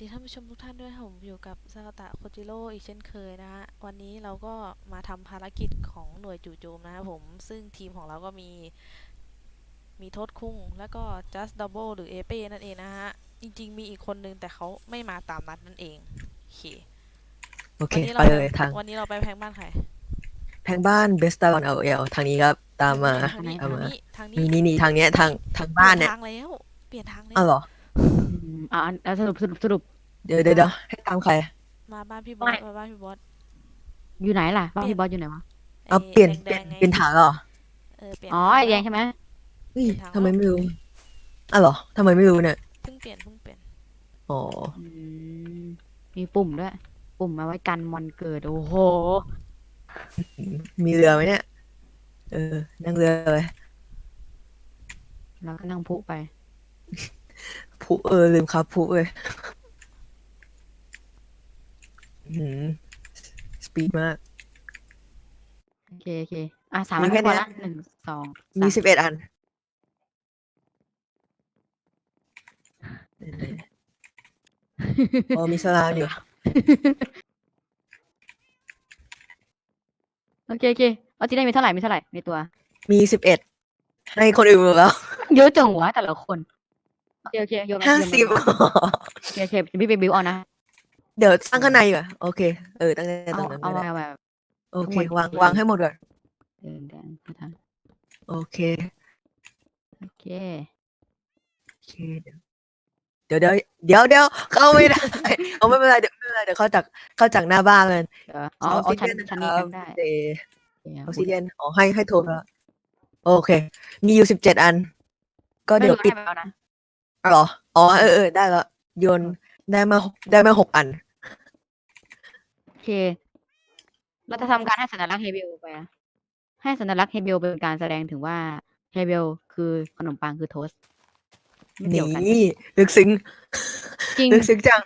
ขอสวัสดีท่านผู้ชมทุกท่านด้วยค่ะผมอยู่กับซากาตะโคจิโร่อีกเช่นเคยนะฮะวันนี้เราก็มาทำภารกิจของหน่วยจู่โจมนะครับผม ซึ่งทีมของเราก็มี มีโทษคุ้ง แล้วก็ just double หรือเอเป้นั่นเองนะฮะ จริง ๆ มีอีกคนนึงแต่เขาไม่มาตามนัดนั่นเอง โอเคโอเควันี้ไปเราเลยทาง วันนี้เราไปแพงบ้านใคร แพงบ้านเบสตาลอนเอลเอลทางนี้ครับ ตามมาทางนี้ตาทามงมานี้ทางนี่นี้นี่นี่ทางเนี้ยทางทางบ้านเนี่ยปลี่ทางแล้ว เปลี่ยนทางแล้วอ้าวเหรอ อืมอ่าแล้วสรุปสรุปสรุป เดี๋ยวเดี๋ยวเดี๋ยวให้ตามใคร มาบ้านพี่บอสไม่ มาบ้านพี่บอส อยู่ไหนล่ะบ้านเปลี่ยนพี่บอสอยู่ไหนวะเอาไเปลี่ยนแดเปลี่ยนงๆไงเปลี่ยนฐานเหรอเออเปลี่ยนอ๋อทางไอแดแล้วงใช่ไหมเฮ้ยเปลี่ยนทางทำไมไม่รู้อ้าวเหรอทำไมไม่รู้เนี่ยเพิ่งเปลี่ยนเพิ่งเปลี่ยนอ๋ออืมมีปุ่มด้วย ปุ่มมาไว้กันมอนเกิดโอ้โหมีเรือไหมเนี่ย เออ นั่งเรือเลยแล้วก็นั่งพุไป ผู้เออลืมครับผู้เลยหืมสปีดมาก โอเคโอเค อะสามมีอันแค่พอเนี้ยละหนึ่งสองมีสามสิบเอ็ดอันอ๋อมีสลามอยู่โอเคโอเคเอาที่ได้มีเท่าไหร่มีเท่าไหร่ในตัว มีสิบเอ็ดให้คนอื่นหมดแล้ว เยอะจังวะแต่ละคน โอเคโอเคโยนมาห้าโยนมาสิบโอเคโอเคเดี๋ยวพี่ไปบิวเอานะ เดี๋ยวตั้งข้างในก่อนโอเค เออตั้งในตรเอางนั้นเอาก็ได้เอาแบบโอเคทั้งหมดวางกี่วางให้หมดก่อนเดินแดงไม่ทันโอเคโอเคโอเคเดี๋ยวเดี๋ยวเดี๋ยวเดี๋ยวเข้าไม่ได้ เอาไม่เป็นไรเดี๋ยวไม่เป็นไรเดี๋ยวเข้าจากเข้าจากหน้าบ้านเลยเดี๋ยวอ๋อเอาชั้นชั้นนี้กันได้เออโอเคออกซิเจนอ๋อให้ให้โทรแล้วโอเค มีอยู่สิบเจ็ดอัน ก็เดี๋ยวปิด ไม่รู้ให้ไปเอานะเหรอ อ๋อเออเออได้แล้วโยนได้มาได้มาหกอัน โอเค เราจะทำการให้สัญลักษณ์เฮเบลไปนะให้สัญลักษณ์เฮเบลเป็นการแสดงถึงว่าเฮเบลคือขนมปังคือโทสต์ไม่เกี่ยวกันนี่ลึกซึ้งจริงลึกซึ้งจัง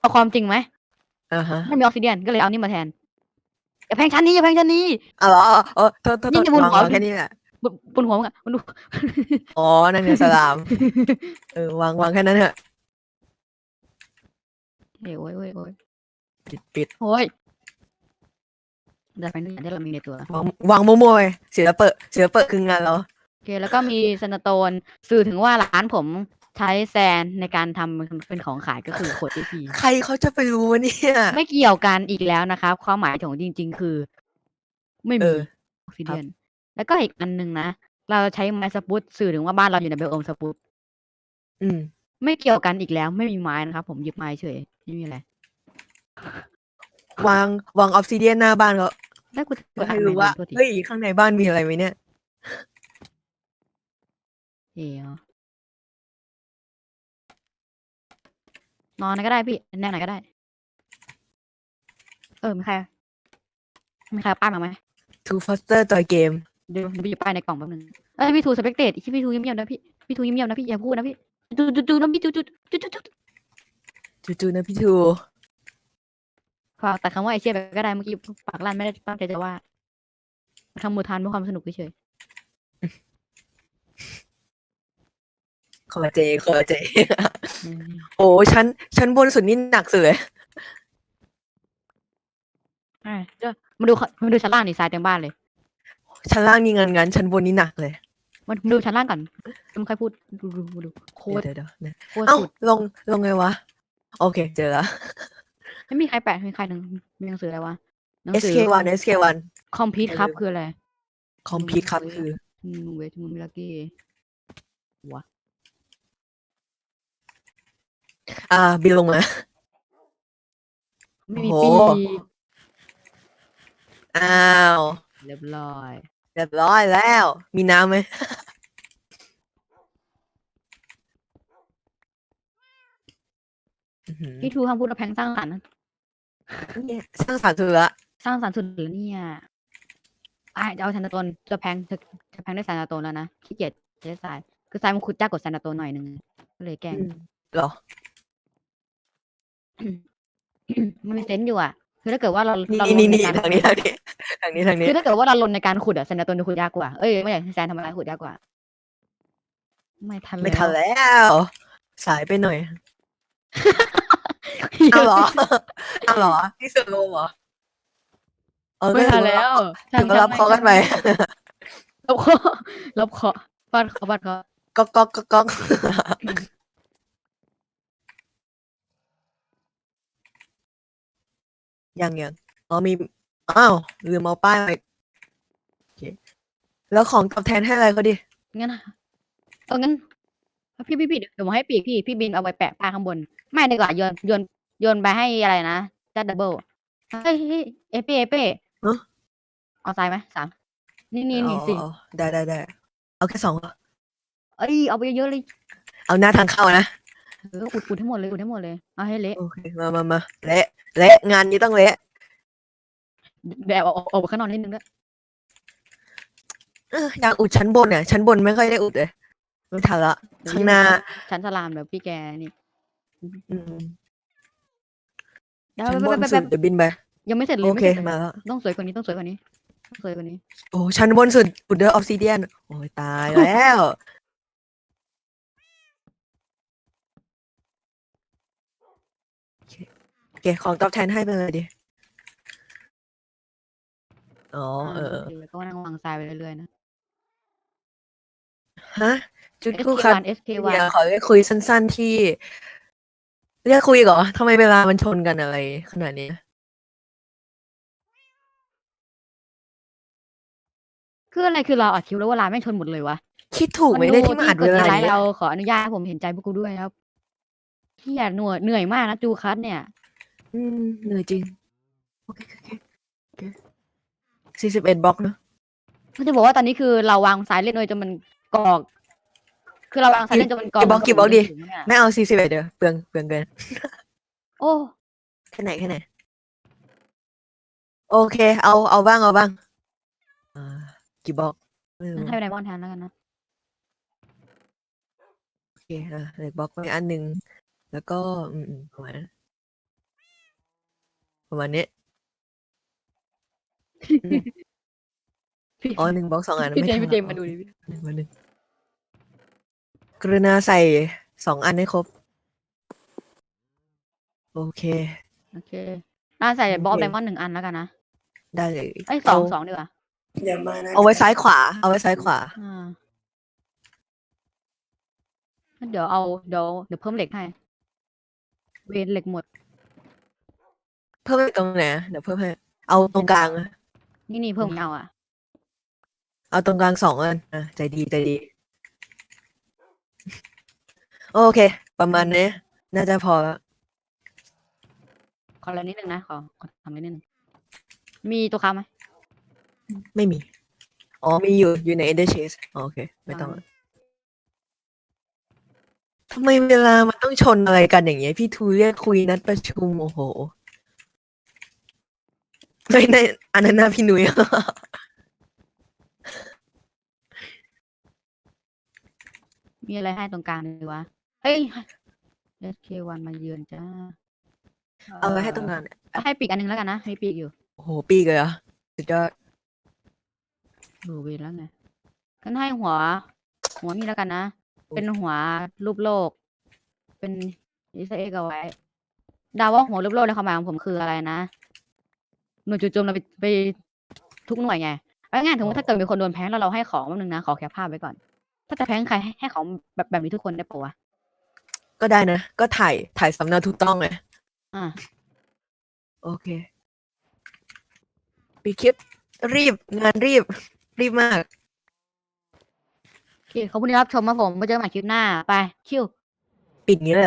เอาความจริงไหมอ่าฮะไม่มีออกซิเดียนก็เลยเอานี่มาแทนอย่าแพงชั้นนี้อย่าแพงชั้นนี้ อ๋อเหรออ๋ออ๋อโทษโทษนี่โทษจะบนวางหัววางแค่นี้แหละ บนบนหัวมึงอะมันดูอ๋อ นั่นเนี่ยสลาม เออวางวางแค่นั้นเถอะเฮ้ยโอ้ยโอ้ยโอ้ยปิดปิดโอ้ยเดี๋ยวไปนึกอย่างที่เรามีในตัว วางวางมั่วๆไปเสือเปิดเสือเปิดคืองานเราโอเคแล้วก็มีสนโตนสื่อถึงว่าร้านผมใช้แซนในการทำเป็นของขายก็คือขวดทีพีใครเขาจะไปรู้วะเนี่ยไม่เกี่ยวกันอีกแล้วนะครับ ความหมายของจริง ๆ คือ ไม่เอมีอ ออกซิเดียน แล้วก็อีกอันหนึ่งนะ เราใช้ไม้สปุตสื่อถึงว่าบ้านเราอยู่ในเบลโอมสปุตอืม ไม่เกี่ยวกันอีกแล้วไม่มีไม้นะครับผมหยิบไม้เฉยไม่มีอะไรวางวางออฟซิเดียนหน้าบ้านเขาแล้วกูเพื่อให้รู้ว่าโทษทีเฮ้ยข้างในบ้านมีอะไรไหมเนี่ยเอ๋นอนก็ได้พี่แน่ไหนก็ได้ เออมีใครมีใครเอาป้ายมาไหม Two Foster Toy Game เดี๋ยว เดี๋ยวพี่หยิบป้ายในกล่องแป๊บนึงเอ้ยพี่ทูสเปกเตดพี่ทูเงียบๆนะพี่พี่ทูเงียบๆนะพี่อย่าพูดนะพี่จูจูจูนะพี่จูจูจูจูจูจู่ๆนะพี่ทูฝากแต่คำว่าไอเชี่ยไปก็ได้เมื่อกี้ปากลั่นไม่ได้ตั้งใจจะว่าทำมือทานเพื่อความสนุกเฉยขอเจขอเจๆอืมโอ้ชั้นชั้นบนสุดนี่หนักสุดเลยอะเดี๋ยวมาดูขมาดูชั้นล่างนี่ทรายเต็มบ้านเลย ชั้นล่างนี่งานงานชั้นบนนี่หนักเลยมาดูชั้นล่างก่อนมึงใครพูดดูดูดูดูโคตรเดี๋ยวเดี๋ยวเดี๋ยวโคตรเอ้าสุดลงลงไงวะ โอเค เจอแล้วไม่มีใครแปะมีใครหนึ่งมีหนังสืออะไรวะหนังสือ SK1 SK1 คอมพิวครับเออคืออะไรคอมพิวครับคืออืมเวทมูมิลากี้อ่า บินลงมาไม่มีโอ้ปีโหอ้าว เรียบร้อย เรียบร้อยแล้ว มีน้ำไหม อื้อหือพี่ทูห้ามพูดว่าแพงสร้างสรรค์นะเนี่ยสร้างสรรค์สุดละ สร้างสรรค์สุดหรือเนี่ยอะจะเอาซันตาโตนจะแพงจะจะแพงได้ซันตาโตนแล้วนะขี้เกียจใช้สายคือสายมันขุดยากกว่าซันตาโตนหน่อยนึงก็เลยแกล้ง อืม เหรอ มันมีเซนส์อยู่อะ คือถ้าเกิดว่าเรานี่เรานี่ลนี่ในนี่การ ทางนี้ทางนี้ ทางนี้ทางนี้ คือถ้าเกิดว่าเราลนในการขุดอะซันตาโตนจะขุดยากกว่าเอ้ยไม่ใช่แซนธรรมดาขุดยากกว่า ไม่ทันไม่แล้วทันแล้ว สายไปหน่อยเอาเหรอเอาเหรอนี่สุดโลเหรอเออไม่ทันแล้วถึงก็รับเคอกันไปรับเคอรับเคอบ้านเขาบ้านเขาก๊อกก๊อกก๊อกก๊อกยังยังอ๋อมี อ้าวลืมเอาป้ายไปโอเคแล้วของตอบแทนให้อะไรเขาดิ งั้นอะเอองั้นพี่พี่พี่เดี๋ยวผมให้ปีกพี่พี่บินเอาไปแปะป้ายข้างบน ไม่ดีกว่าโยนโยนโยนไปให้อะไรนะจัดดับเบิลเฮ้ยเฮ้ยเอเป้เอเป้ฮะ เอาทรายไหมสามนี่นี่นี่สี่อ๋อได้ได้ได้เอาแค่สองเหรอเอ้ยเอาไปเยอะๆเลยเอาหน้าทางเข้านะ เอออุดอุดทั้งหมดเลยอุดทั้งหมดเลยเอาให้เละโอเค มามามาเละเละงานนี้ต้องเละ แบบเอาเอาเอาไปข้างนอกนิดนึงด้วยเอออยากอุดชั้นบนเนี่ยชั้นบนไม่ค่อยได้อุดเลยไม่ทันละข้างหน้า ชั้นสลามแบบพี่แกนี่อืมเดี๋ยวชั้นบแป๊นบแป๊บสุแป๊ดบเดี๋ยวบินไปยังไม่เสร็จเลยโอไม่เคเสร็จเลยมาแล้วต้องสวยกว่านี้ต้องสวยกว่านี้ต้องสวยกว่านี้ โอ้ชั้นบนสุดอุดเดอร์ออฟซิเดียนโอ้ยตายแล้วโอเคโอเคของตอบแทนให้ไปเลยดิ อ๋อ เออโคแล้วก็นั่งวางทรายไปเรื่อยๆนะ ฮะ จุดคู่ครับ SK1 SK1 เดี๋ยวขอเรียกคุยสั้น ๆที่เรียกคุยเหรอทำไมเวลามันชนกันอะไรขนาดนี้ คืออะไรคือเราอัดคลิปแล้วเวลาไม่งชนหมดเลยวะคิดถูกไหมเนี่ยที่มาอัดกเวดลาไลอย่างค์เงี้ยเราขออนุญาตให้ผมเห็นใจพวกกูด้วยครับที่อยเหนื่อยเหนื่อยมากนะจูคัสเนี่ย อืมเหนื่อยจริง โอเคโอเคโอเค สี่สิบเอ็ดบล็อกเนอะก็จะบอกว่าตอนนี้คือเราวางสายเล่นโดยจนมันกรอก คือเราวางสายเล่นจนมันกรอกกี่บล็อกกี่บล็อกดิถึงเนี่ยไม่เอาสี่สิบเอ็ดเดี๋ยวเปลืองเปลืองเกิน โอ้แค่ไหนแค่ไหน โอเค เอาเอาบ้างเอาบ้างอ่ากี่บล็อกไม่รู้งั้นให้ไดมอนด์แทนแล้วกันนะโอเคอะเหล็กบล็อกไว้อันหนึ่ง แล้วก็ อืมอืมประมาณนั้นประมาณนี้พี่ อ๋อหนึ่งบล็อกสองอันพี่ไม่เจมทัส์นพี่เจมส์หรมาอกดูดิหนึ่งมาหนึ่งกรุณาใส่สองอันให้ครบ โอเค โอเคน่าใส่โอเคบอลไดมอนด์หนึ่งอันแล้วกันนะได้เลยไอ้ยสองเาสองดีกว่าเดี๋ยวมานะเอาไว้ซ้ายขวา เอาไว้ซ้ายขวา อ่างั้นเดี๋ยวเอาเดี๋ยวเดี๋ยวเพิ่มเหล็กให้ เวนเหล็กหมด เพิ่มไปตรงไหนอะเดี๋ยวเพิ่มให้ เอาตรงกลางอะ นี่นี่เพิ่มไม่เอาอะ เอาตรงกลางสองอันอะใจดีใจดี โอเค ประมาณนี้ น่าจะพอแล้วขออะไรนิดนึงนะ ขอขอทำอะไรนิดนึง มีตัวค้าไหมไม่มี อ๋อ มีอยู่ อยู่ใน Ender Chase อ๋อโอเค ไม่ต้องละทำไมเวลามันต้องชนอะไรกันอย่างเงี้ย พี่ทูเรียกคุยนัดประชุม โอ้โห ไม่ในอันนั้นนะพี่หนุ่ย มีอะไรให้ตรงกลางดีวะเฮ้ย SK1 มาเยือนจ้าเอาไว้ให้ตรงนั้นให้ปีกอันหนึงแล้วกันนะ มีปีกอยู่ โอ้โห ปีกเลยเหรอะสุดยอดดูเวนแล้วไงกันให้หัว หัวมีแล้วกันนะ เป็นหัวรูปโลก เป็นอิสเอกเอาไว้เดาว่าหัวรูปโลกในความหมายของผมคืออะไรนะ หน่วยจู่โจมเราไปไปทุกหน่วยไงเอาง่ายๆถึงว่าถ้าเกิดมีคนโดนแพ้งแล้วเราให้ของแป๊บนึงนะขอแคปภาพไว้ก่อน ถ้าจะแพ้งใครให้ให้ของแบบแบบนี้ทุกคนได้ปะวะก็ได้นะ ก็ถ่ายถ่ายสำเนาถูกต้องไงอ่าโอเคปีคลิปรีบงานรีบ รีบมาก โอเคขอบคุณที่รับชมมาผมไว้เจอกันใหม่คลิปหน้าไปคิว ปิดงี้เลยเหรอ